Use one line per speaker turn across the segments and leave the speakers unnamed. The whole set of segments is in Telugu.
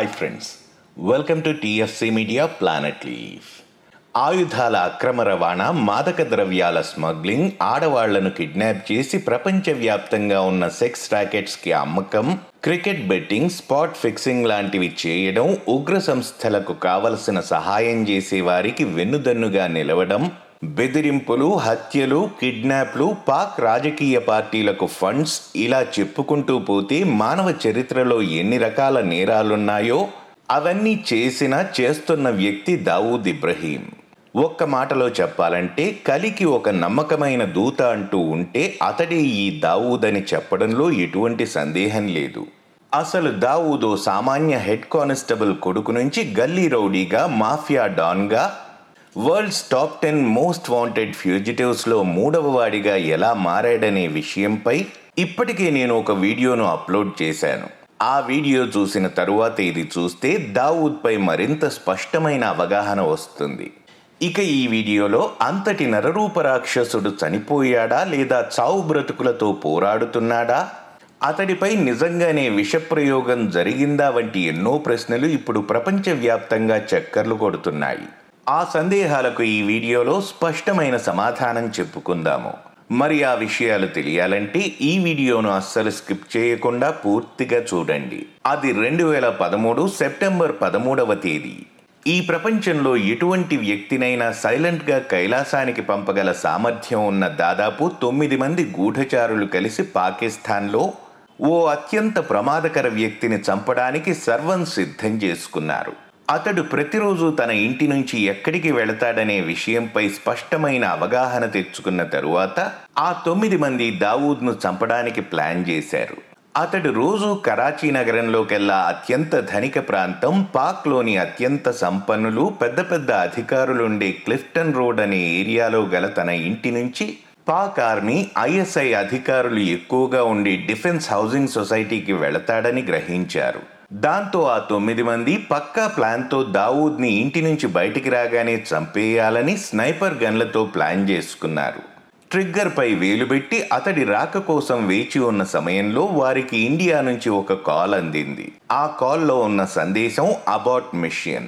Hi friends welcome to TFC media planet leave ఆయుధాల అక్రమ రవాణా మాదక ద్రవ్యాల స్మగ్లింగ్ ఆడవాళ్ళను కిడ్నాప్ చేసి ప్రపంచవ్యాప్తంగా ఉన్న సెక్స్ ర్యాకెట్స్కి అమ్మకం క్రికెట్ బెట్టింగ్ స్పాట్ ఫిక్సింగ్ లాంటివి చేయడం ఉగ్ర సంస్థలకు కావలసిన సహాయం చేసే వారికి వెన్నుదన్నుగా నిలవడం బెదిరింపులు హత్యలు కిడ్నాప్లు పాక్ రాజకీయ పార్టీలకు ఫండ్స్ ఇలా చెప్పుకుంటూ పోతే మానవ చరిత్రలో ఎన్ని రకాల నేరాలున్నాయో అవన్నీ చేసిన చేస్తున్న వ్యక్తి దావూద్ ఇబ్రహీం. ఒక్క మాటలో చెప్పాలంటే కలికి ఒక నమ్మకమైన దూత అంటూ ఉంటే అతడే ఈ దావూద్ అని చెప్పడంలో ఎటువంటి సందేహం లేదు. అసలు దావూదో సామాన్య హెడ్ కానిస్టేబుల్ కొడుకు నుంచి గల్లీ రౌడీగా mafia డాన్గా world's top ten most wanted ఫ్యూజిటివ్స్లో మూడవ వాడిగా ఎలా మారాడనే విషయంపై ఇప్పటికే నేను ఒక వీడియోను అప్లోడ్ చేశాను. ఆ వీడియో చూసిన తరువాత ఇది చూస్తే దావూద్పై మరింత స్పష్టమైన అవగాహన వస్తుంది. ఇక ఈ వీడియోలో అంతటి నరరూప రాక్షసుడు చనిపోయాడా లేదా చావు బ్రతుకులతో పోరాడుతున్నాడా? అతడిపై నిజంగానే విషప్రయోగం జరిగిందా వంటి ఎన్నో ప్రశ్నలు ఇప్పుడు ప్రపంచవ్యాప్తంగా చక్కర్లు కొడుతున్నాయి. ఆ సందేహాలకు ఈ వీడియోలో స్పష్టమైన సమాధానం చెప్పుకుందాము. మరి ఆ విషయాలు తెలియాలంటే ఈ వీడియోను అస్సలు స్కిప్ చేయకుండా పూర్తిగా చూడండి. అది రెండు వేల పదమూడు సెప్టెంబర్ పదమూడవ తేదీ. ఈ ప్రపంచంలో ఎటువంటి వ్యక్తినైనా సైలెంట్గా కైలాసానికి పంపగల సామర్థ్యం ఉన్న దాదాపు తొమ్మిది మంది గూఢచారులు కలిసి పాకిస్తాన్లో ఓ అత్యంత ప్రమాదకర వ్యక్తిని చంపడానికి సర్వం సిద్ధం చేసుకున్నారు. అతడు ప్రతిరోజు తన ఇంటి నుంచి ఎక్కడికి వెళతాడనే విషయంపై స్పష్టమైన అవగాహన తెచ్చుకున్న తరువాత ఆ తొమ్మిది మంది దావూద్ను చంపడానికి ప్లాన్ చేశారు. అతడు రోజు కరాచీ నగరంలోకెల్లా అత్యంత ధనిక ప్రాంతం పాక్లోని అత్యంత సంపన్నులు పెద్ద పెద్ద అధికారులుండే క్లిఫ్టన్ రోడ్ అనే ఏరియాలో గల తన ఇంటి నుంచి పాక్ ఆర్మీ ఐఎస్ఐ అధికారులు ఎక్కువగా ఉండే డిఫెన్స్ హౌసింగ్ సొసైటీకి వెళతాడని గ్రహించారు. దాంతో ఆ తొమ్మిది మంది పక్కా ప్లాన్తో దావూద్ని ఇంటి నుంచి బయటికి రాగానే చంపేయాలని స్నైపర్ గన్లతో ప్లాన్ చేసుకున్నారు. ట్రిగ్గర్పై వేలు పెట్టి అతడి రాక కోసం వేచి ఉన్న సమయంలో వారికి ఇండియా నుంచి ఒక కాల్ అందింది. ఆ కాల్లో ఉన్న సందేశం అబౌట్ మిషన్.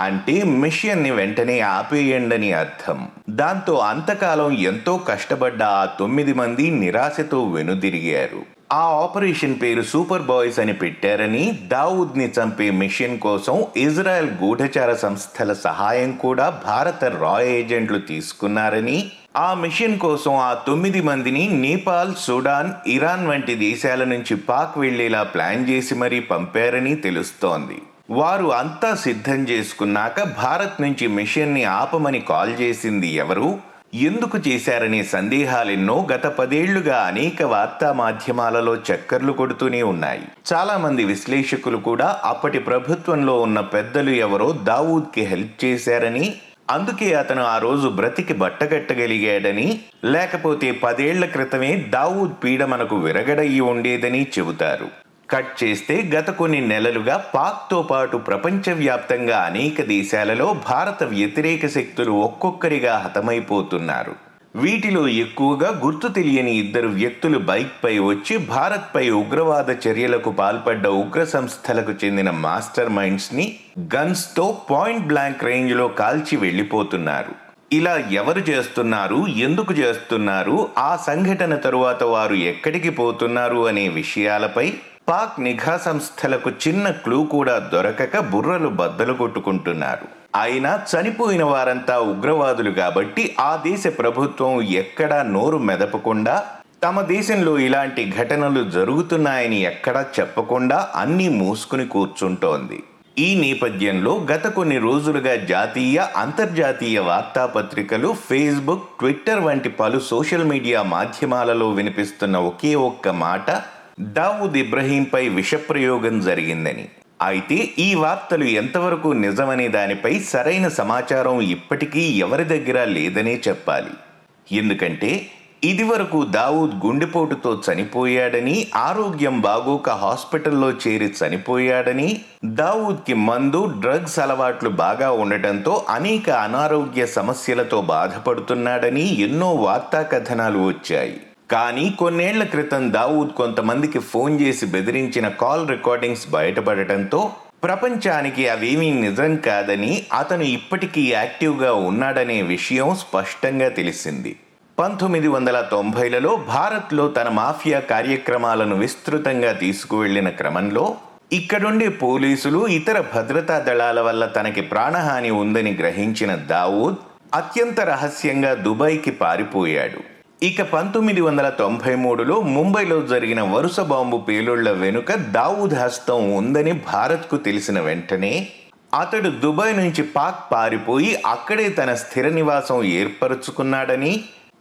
అంటే మిషన్ని వెంటనే ఆపేయండని అర్థం. దాంతో అంతకాలం ఎంతో కష్టపడ్డ ఆ తొమ్మిది మంది నిరాశతో వెనుదిరిగారు. ఆ ఆపరేషన్ పేరు సూపర్ బాయ్స్ అని పెట్టారని దావుద్ని చంపే మిషన్ కోసం ఇజ్రాయెల్ గూఢచార సంస్థల సహాయం కూడా భారత రా ఏజెంట్లు తీసుకున్నారని ఆ మిషన్ కోసం ఆ తొమ్మిది మందిని నేపాల్ సుడాన్ ఇరాన్ వంటి దేశాల నుంచి పాక్ వెళ్ళేలా ప్లాన్ చేసి మరీ పంపారని తెలుస్తోంది. వారు అంతా సిద్ధం చేసుకున్నాక భారత్ నుంచి మిషన్ని ఆపమని కాల్ చేసింది ఎవరు? ఎందుకు చేశారనే సందేహాలెన్నో గత పదేళ్ళుగా అనేక వార్తా మాధ్యమాలలో చక్కర్లు కొడుతూనే ఉన్నాయి. చాలామంది విశ్లేషకులు కూడా అప్పటి ప్రభుత్వంలో ఉన్న పెద్దలు ఎవరో దావూద్కి హెల్ప్ చేశారని అందుకే అతను ఆ రోజు బ్రతికి బట్టగట్టగలిగాడని లేకపోతే పదేళ్ళ క్రితమే దావూద్ పీడ మనకు విరగడయ్యి ఉండేదని చెబుతారు. కట్ చేస్తే గత కొన్ని నెలలుగా పాక్తో పాటు ప్రపంచవ్యాప్తంగా అనేక దేశాలలో భారత వ్యతిరేక శక్తులు ఒక్కొక్కరిగా హతమైపోతున్నారు. వీటిలో ఎక్కువగా గుర్తు తెలియని ఇద్దరు వ్యక్తులు బైక్పై వచ్చి భారత్పై ఉగ్రవాద చర్యలకు పాల్పడ్డ ఉగ్ర సంస్థలకు చెందిన మాస్టర్ మైండ్స్ని గన్స్తో పాయింట్ బ్లాంక్ రేంజ్లో కాల్చి వెళ్ళిపోతున్నారు. ఇలా ఎవరు చేస్తున్నారు? ఎందుకు చేస్తున్నారు? ఆ సంఘటన తరువాత వారు ఎక్కడికి పోతున్నారు? అనే విషయాలపై పాక్ నిఘా సంస్థలకు చిన్న క్లూ కూడా దొరకక బుర్రలు బద్దలు కొట్టుకుంటున్నారు. అయినా చనిపోయిన వారంతా ఉగ్రవాదులు కాబట్టి ఆ దేశ ప్రభుత్వం ఎక్కడా నోరు మెదపకుండా తమ దేశంలో ఇలాంటి ఘటనలు జరుగుతున్నాయని ఎక్కడా చెప్పకుండా అన్నీ మూసుకుని కూర్చుంటోంది. ఈ నేపథ్యంలో గత కొన్ని రోజులుగా జాతీయ అంతర్జాతీయ వార్తాపత్రికలు ఫేస్బుక్ ట్విట్టర్ వంటి పలు సోషల్ మీడియా మాధ్యమాలలో వినిపిస్తున్న ఒకే ఒక్క మాట దావూద్ ఇబ్రహీంపై విషప్రయోగం జరిగిందని. అయితే ఈ వార్తలు ఎంతవరకు నిజమనే దానిపై సరైన సమాచారం ఇప్పటికీ ఎవరి దగ్గర లేదనే చెప్పాలి. ఎందుకంటే ఇదివరకు దావూద్ గుండెపోటుతో చనిపోయాడని ఆరోగ్యం బాగోక హాస్పిటల్లో చేరి చనిపోయాడని దావూద్కి మందు డ్రగ్స్ అలవాట్లు బాగా ఉండటంతో అనేక అనారోగ్య సమస్యలతో బాధపడుతున్నాడని ఎన్నో వార్తా కథనాలు వచ్చాయి. కానీ కొన్నేళ్ళ క్రితం దావూద్ కొంతమందికి ఫోన్ చేసి బెదిరించిన కాల్ రికార్డింగ్స్ బయటపడటంతో ప్రపంచానికి అవేమీ నిజం కాదని అతను ఇప్పటికీ యాక్టివ్గా ఉన్నాడనే విషయం స్పష్టంగా తెలిసింది. పంతొమ్మిది వందల తొంభైలలో భారత్లో తన మాఫియా కార్యక్రమాలను విస్తృతంగా తీసుకువెళ్ళిన క్రమంలో ఇక్కడుండే పోలీసులు ఇతర భద్రతా దళాల వల్ల తనకి ప్రాణహాని ఉందని గ్రహించిన దావూద్ అత్యంత రహస్యంగా దుబాయ్కి పారిపోయాడు. ఇక పంతొమ్మిది వందల తొంభై మూడులో ముంబైలో జరిగిన వరుస బాంబు పేలుళ్ళ వెనుక దావూద్ హస్తం ఉందని భారత్కు తెలిసిన వెంటనే అతడు దుబాయ్ నుంచి పాక్ పారిపోయి అక్కడే తన స్థిర నివాసం ఏర్పరచుకున్నాడని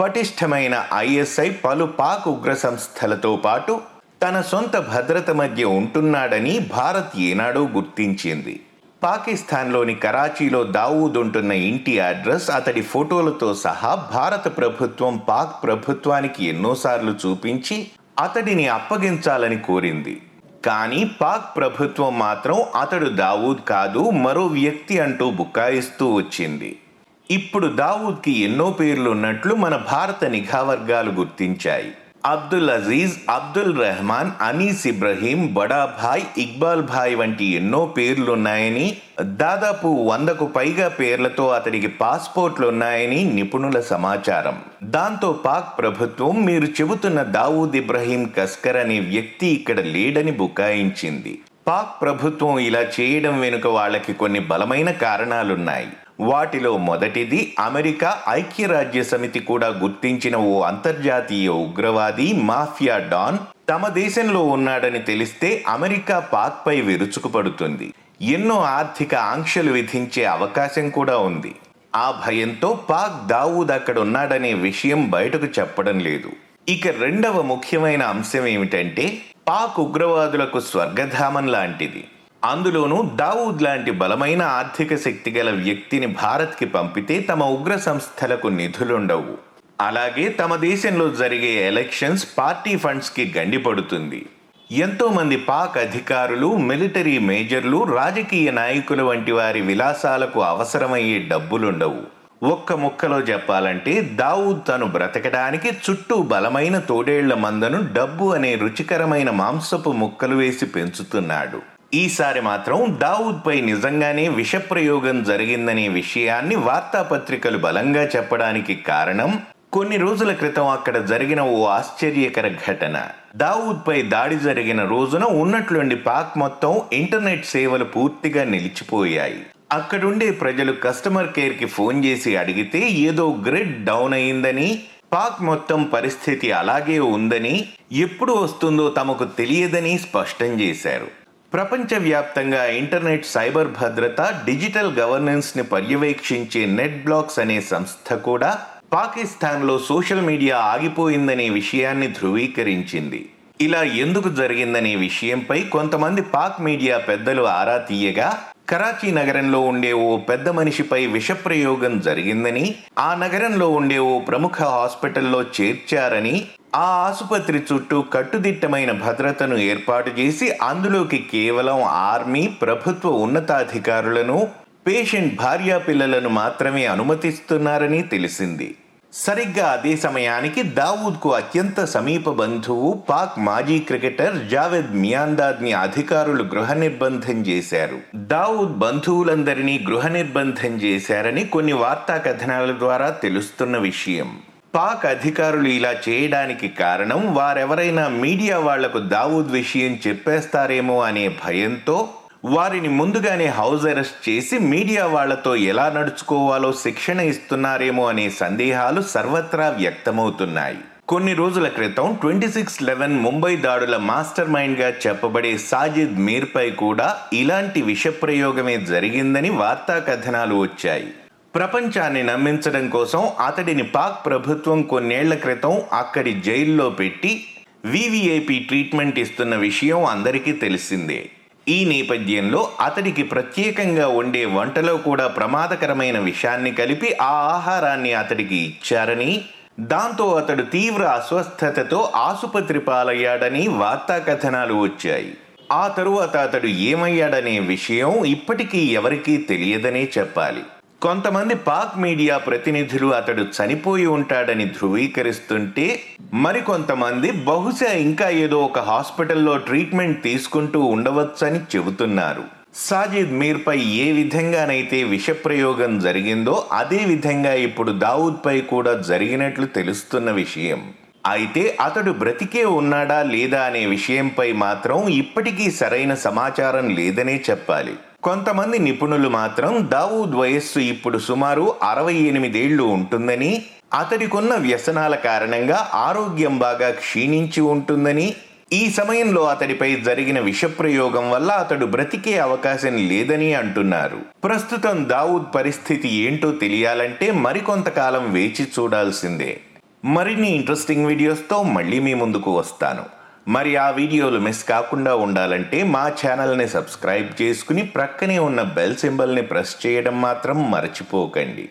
పటిష్టమైన ఐఎస్ఐ పలు పాక్ ఉగ్ర సంస్థలతో పాటు తన సొంత భద్రత మధ్య ఉంటున్నాడని భారత్ ఏనాడో గుర్తించింది. పాకిస్తాన్లోని కరాచీలో దావూద్ ఉంటున్న ఇంటి అడ్రస్ అతడి ఫోటోలతో సహా భారత ప్రభుత్వం పాక్ ప్రభుత్వానికి ఎన్నోసార్లు చూపించి అతడిని అప్పగించాలని కోరింది. కానీ పాక్ ప్రభుత్వం మాత్రం అతడు దావూద్ కాదు మరో వ్యక్తి అంటూ బుకాయిస్తూ వచ్చింది. ఇప్పుడు దావూద్కి ఎన్నో పేర్లున్నట్లు మన భారత నిఘా వర్గాలు గుర్తించాయి. అబ్దుల్ అజీజ్ అబ్దుల్ రెహమాన్ అనీస్ ఇబ్రహీం బడా భాయ్ ఇక్బాల్ భాయ్ వంటి ఎన్నో పేర్లున్నాయని దాదాపు వందకు పైగా పేర్లతో అతడికి పాస్పోర్ట్లు ఉన్నాయని నిపుణుల సమాచారం. దాంతో పాక్ ప్రభుత్వం మీరు చెబుతున్న దావూద్ ఇబ్రహీం కస్కర్ అనే వ్యక్తి ఇక్కడ లేడని బుకాయించింది. పాక్ ప్రభుత్వం ఇలా చేయడం వెనుక వాళ్ళకి కొన్ని బలమైన కారణాలున్నాయి. వాటిలో మొదటిది అమెరికా ఐక్యరాజ్య సమితి కూడా గుర్తించిన ఓ అంతర్జాతీయ ఉగ్రవాది మాఫియా డాన్ తమ దేశంలో ఉన్నాడని తెలిస్తే అమెరికా పాక్పై విరుచుకుపడుతుంది. ఎన్నో ఆర్థిక ఆంక్షలు విధించే అవకాశం కూడా ఉంది. ఆ భయంతో పాక్ దావూద్ అక్కడ ఉన్నాడనే విషయం బయటకు చెప్పడం లేదు. ఇక రెండవ ముఖ్యమైన అంశం ఏమిటంటే పాక్ ఉగ్రవాదులకు స్వర్గధామం లాంటిది. అందులోనూ దావూద్ లాంటి బలమైన ఆర్థిక శక్తి గల వ్యక్తిని భారత్కి పంపితే తమ ఉగ్ర సంస్థలకు నిధులుండవు. అలాగే తమ దేశంలో జరిగే ఎలక్షన్స్ పార్టీ ఫండ్స్కి గండిపడుతుంది. ఎంతోమంది పాక్ అధికారులు మిలిటరీ మేజర్లు రాజకీయ నాయకులు వంటి వారి విలాసాలకు అవసరమయ్యే డబ్బులుండవు. ఒక్క ముక్కలో చెప్పాలంటే దావూద్ తను బ్రతకడానికి చుట్టూ బలమైన తోడేళ్ళ మందను డబ్బు అనే రుచికరమైన మాంసపు ముక్కలు వేసి పెంచుతున్నాడు. ఈసారి మాత్రం దావుద్పై నిజంగానే విషప్రయోగం జరిగిందనే విషయాన్ని వార్తాపత్రికలు బలంగా చెప్పడానికి కారణం కొన్ని రోజుల క్రితం అక్కడ జరిగిన ఓ ఆశ్చర్యకర ఘటన. దావుద్పై దాడి జరిగిన రోజున ఉన్నట్లుండి పాక్ మొత్తం ఇంటర్నెట్ సేవలు పూర్తిగా నిలిచిపోయాయి. అక్కడుండే ప్రజలు కస్టమర్ కేర్కి ఫోన్ చేసి అడిగితే ఏదో గ్రిడ్ డౌన్ అయిందని పాక్ మొత్తం పరిస్థితి అలాగే ఉందని ఎప్పుడు వస్తుందో తమకు తెలియదని స్పష్టం చేశారు. ప్రపంచవ్యాప్తంగా ఇంటర్నెట్ సైబర్ భద్రత డిజిటల్ గవర్నెన్స్ని పర్యవేక్షించే నెట్ బ్లాక్స్ అనే సంస్థ కూడా పాకిస్తాన్లో సోషల్ మీడియా ఆగిపోయిందనే విషయాన్ని ధృవీకరించింది. ఇలా ఎందుకు జరిగిందనే విషయంపై కొంతమంది పాక్ మీడియా పెద్దలు ఆరా తీయగా కరాచీ నగరంలో ఉండే ఓ పెద్ద మనిషిపై విషప్రయోగం జరిగిందని ఆ నగరంలో ఉండే ఓ ప్రముఖ హాస్పిటల్లో చేర్చారని ఆ ఆసుపత్రి చుట్టూ కట్టుదిట్టమైన భద్రతను ఏర్పాటు చేసి అందులోకి కేవలం ఆర్మీ ప్రభుత్వ ఉన్నతాధికారులను పేషెంట్ భార్యా పిల్లలను మాత్రమే అనుమతిస్తున్నారని తెలిసింది. సరిగ్గా అదే సమయానికి దావూద్కు అత్యంత సమీప బంధువు పాక్ మాజీ క్రికెటర్ జావేద్ మియాందాద్ని అధికారులు గృహ నిర్బంధం చేశారు. దావూద్ బంధువులందరినీ గృహ నిర్బంధం చేశారని కొన్ని వార్తా కథనాల ద్వారా తెలుస్తున్న విషయం. పాక్ అధికారులు ఇలా చేయడానికి కారణం వారెవరైనా మీడియా వాళ్ళకు దావూద్ విషయం చెప్పేస్తారేమో అనే భయంతో వారిని ముందుగానే హౌస్ అరెస్ట్ చేసి మీడియా వాళ్ళతో ఎలా నడుచుకోవాలో శిక్షణ ఇస్తున్నారేమో అనే సందేహాలు సర్వత్రా వ్యక్తమవుతున్నాయి. కొన్ని రోజుల క్రితం ట్వంటీ సిక్స్ లెవెన్ ముంబై దాడుల మాస్టర్ మైండ్గా చెప్పబడే సాజిద్ మీర్పై కూడా ఇలాంటి విషప్రయోగమే జరిగిందని వార్తా కథనాలు వచ్చాయి. ప్రపంచాన్ని నమ్మించడం కోసం అతడిని పాక్ ప్రభుత్వం కొన్నేళ్ళ క్రితం అక్కడి జైల్లో పెట్టి వివిఐపి ట్రీట్మెంట్ ఇస్తున్న విషయం అందరికీ తెలిసిందే. ఈ నేపథ్యంలో అతడికి ప్రత్యేకంగా వండే వంటలో కూడా ప్రమాదకరమైన విషయాన్ని కలిపి ఆ ఆహారాన్ని అతడికి ఇచ్చారని దాంతో అతడు తీవ్ర అస్వస్థతతో ఆసుపత్రి పాలయ్యాడని వార్తా కథనాలు వచ్చాయి. ఆ తరువాత అతడు ఏమయ్యాడనే విషయం ఇప్పటికీ ఎవరికీ తెలియదనే చెప్పాలి. కొంతమంది పాక్ మీడియా ప్రతినిధులు అతడు చనిపోయి ఉంటాడని ధృవీకరిస్తుంటే మరికొంతమంది బహుశా ఇంకా ఏదో ఒక హాస్పిటల్లో ట్రీట్మెంట్ తీసుకుంటూ ఉండవచ్చని చెబుతున్నారు. సాజిద్ మీర్పై ఏ విధంగానైతే విషప్రయోగం జరిగిందో అదే విధంగా ఇప్పుడు దావూద్పై కూడా జరిగినట్లు తెలుస్తున్న విషయం. అయితే అతడు బ్రతికే ఉన్నాడా లేదా అనే విషయంపై మాత్రం ఇప్పటికీ సరైన సమాచారం లేదనే చెప్పాలి. కొంతమంది నిపుణులు మాత్రం దావూద్ వయస్సు ఇప్పుడు సుమారు అరవై ఎనిమిదేళ్ళు ఉంటుందని అతడికున్న వ్యసనాల కారణంగా ఆరోగ్యం బాగా క్షీణించి ఉంటుందని ఈ సమయంలో అతడిపై జరిగిన విషప్రయోగం వల్ల అతడు బ్రతికే అవకాశం లేదని అంటున్నారు. ప్రస్తుతం దావూద్ పరిస్థితి ఏంటో తెలియాలంటే మరికొంతకాలం వేచి చూడాల్సిందే. మరిన్ని ఇంట్రెస్టింగ్ వీడియోస్తో మళ్ళీ మీ ముందుకు వస్తాను. మరి ఆ వీడియోలు మిస్ కాకుండా ఉండాలంటే మా ఛానల్ని సబ్స్క్రైబ్ చేసుకుని ప్రక్కనే ఉన్న బెల్ సింబల్ని ప్రెస్ చేయడం మాత్రం మర్చిపోకండి.